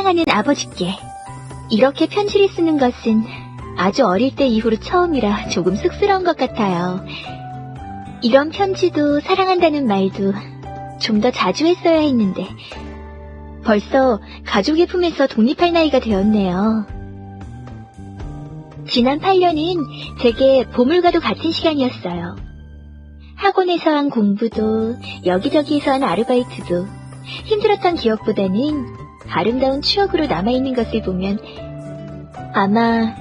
사랑하는 아버지께 이렇게 편지를 쓰는 것은 아주 어릴 때 이후로 처음이라 조금 쑥스러운 것 같아요. 이런 편지도 사랑한다는 말도 좀 더 자주 했어야 했는데 벌써 가족의 품에서 독립할 나이가 되었네요. 지난 8년은 제게 보물과도 같은 시간이었어요. 학원에서 한 공부도 여기저기에서 한 아르바이트도 힘들었던 기억보다는 아름다운 추억으로 남아있는 것을 보면 아마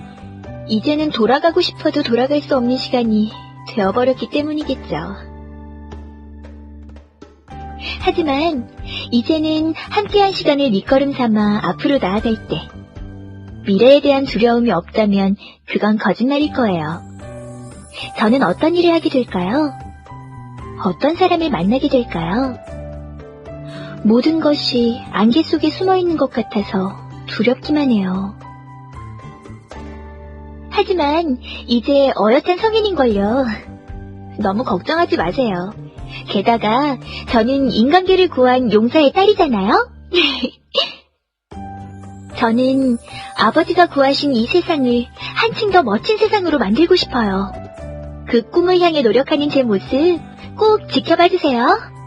이제는 돌아가고 싶어도 돌아갈 수 없는 시간이 되어버렸기 때문이겠죠. 하지만 이제는 함께한 시간을 밑거름 삼아 앞으로 나아갈 때 미래에 대한 두려움이 없다면 그건 거짓말일 거예요. 저는 어떤 일을 하게 될까요? 어떤 사람을 만나게 될까요? 모든 것이 안개 속에 숨어 있는 것 같아서 두렵기만 해요. 하지만 이제 어엿한 성인인걸요. 너무 걱정하지 마세요. 게다가 저는 인간계를 구한 용사의 딸이잖아요? 저는 아버지가 구하신 이 세상을 한층 더 멋진 세상으로 만들고 싶어요. 그 꿈을 향해 노력하는 제 모습 꼭 지켜봐 주세요.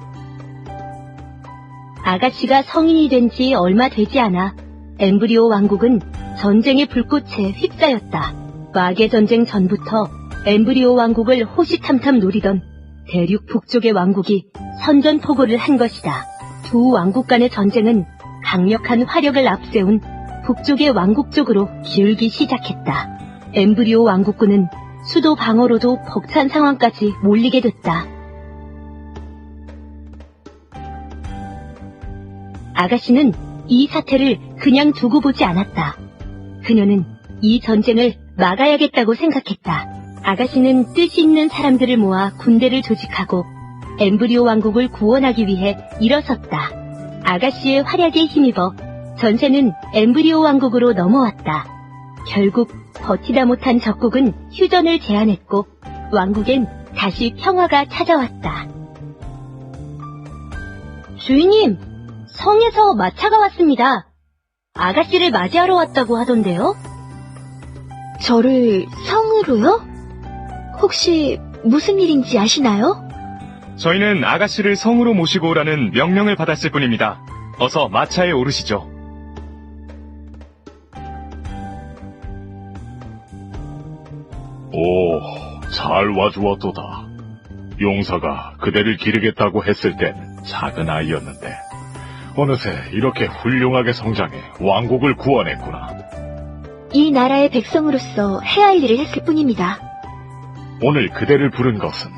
아가씨가 성인이 된 지 얼마 되지 않아 엠브리오 왕국은 전쟁의 불꽃에 휩싸였다. 마계 전쟁 전부터 엠브리오 왕국을 호시탐탐 노리던 대륙 북쪽의 왕국이 선전포고를 한 것이다. 두 왕국 간의 전쟁은 강력한 화력을 앞세운 북쪽의 왕국 쪽으로 기울기 시작했다. 엠브리오 왕국군은 수도 방어로도 벅찬 상황까지 몰리게 됐다. 아가씨는 이 사태를 그냥 두고 보지 않았다. 그녀는 이 전쟁을 막아야겠다고 생각했다. 아가씨는 뜻이 있는 사람들을 모아 군대를 조직하고 엠브리오 왕국을 구원하기 위해 일어섰다. 아가씨의 활약에 힘입어 전세는 엠브리오 왕국으로 넘어왔다. 결국 버티다 못한 적국은 휴전을 제안했고 왕국엔 다시 평화가 찾아왔다. 주인님, 성에서 마차가 왔습니다. 아가씨를 맞이하러 왔다고 하던데요? 저를 성으로요? 혹시 무슨 일인지 아시나요? 저희는 아가씨를 성으로 모시고 오라는 명령을 받았을 뿐입니다. 어서 마차에 오르시죠. 오, 잘 와주었도다. 용사가 그대를 기르겠다고 했을 땐 작은 아이였는데, 어느새 이렇게 훌륭하게 성장해 왕국을 구원했구나. 이 나라의 백성으로서 해야 할 일을 했을 뿐입니다. 오늘 그대를 부른 것은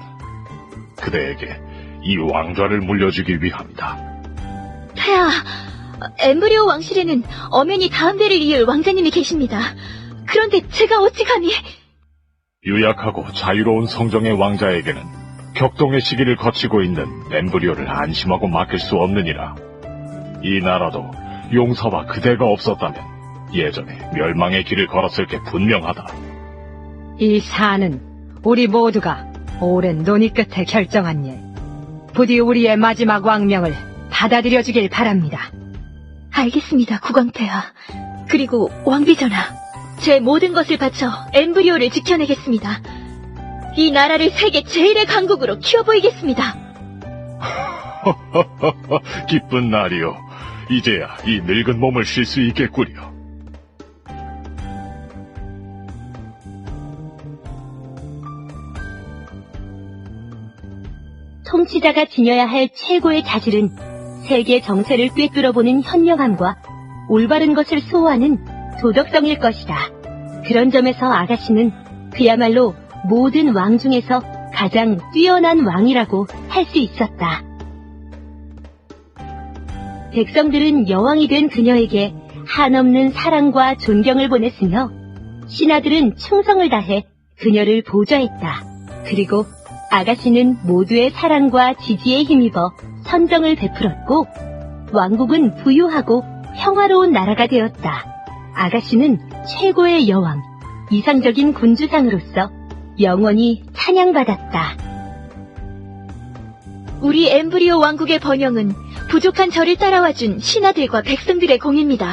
그대에게 이 왕좌를 물려주기 위함이다. 폐하, 엠브리오 왕실에는 엄연히 다음 대를 이을 왕자님이 계십니다. 그런데 제가 어찌 감히... 유약하고 자유로운 성정의 왕자에게는 격동의 시기를 거치고 있는 엠브리오를 안심하고 맡길 수 없느니라. 이 나라도 용사와 그대가 없었다면 예전에 멸망의 길을 걸었을 게 분명하다. 이 사는 우리 모두가 오랜 논의 끝에 결정한 일. 부디 우리의 마지막 왕명을 받아들여주길 바랍니다. 알겠습니다, 국왕폐하. 그리고 왕비전하, 제 모든 것을 바쳐 엠브리오를 지켜내겠습니다. 이 나라를 세계 제일의 강국으로 키워보이겠습니다. 기쁜 날이요. 이제야 이 늙은 몸을 쉴 수 있겠구려. 통치자가 지녀야 할 최고의 자질은 세계 정세를 꿰뚫어보는 현명함과 올바른 것을 소호하는 도덕성일 것이다. 그런 점에서 아가씨는 그야말로 모든 왕 중에서 가장 뛰어난 왕이라고 할 수 있었다. 백성들은 여왕이 된 그녀에게 한없는 사랑과 존경을 보냈으며 신하들은 충성을 다해 그녀를 보좌했다. 그리고 아가씨는 모두의 사랑과 지지에 힘입어 선정을 베풀었고 왕국은 부유하고 평화로운 나라가 되었다. 아가씨는 최고의 여왕, 이상적인 군주상으로서 영원히 찬양받았다. 우리 엠브리오 왕국의 번영은 부족한 저를 따라와준 신하들과 백성들의 공입니다.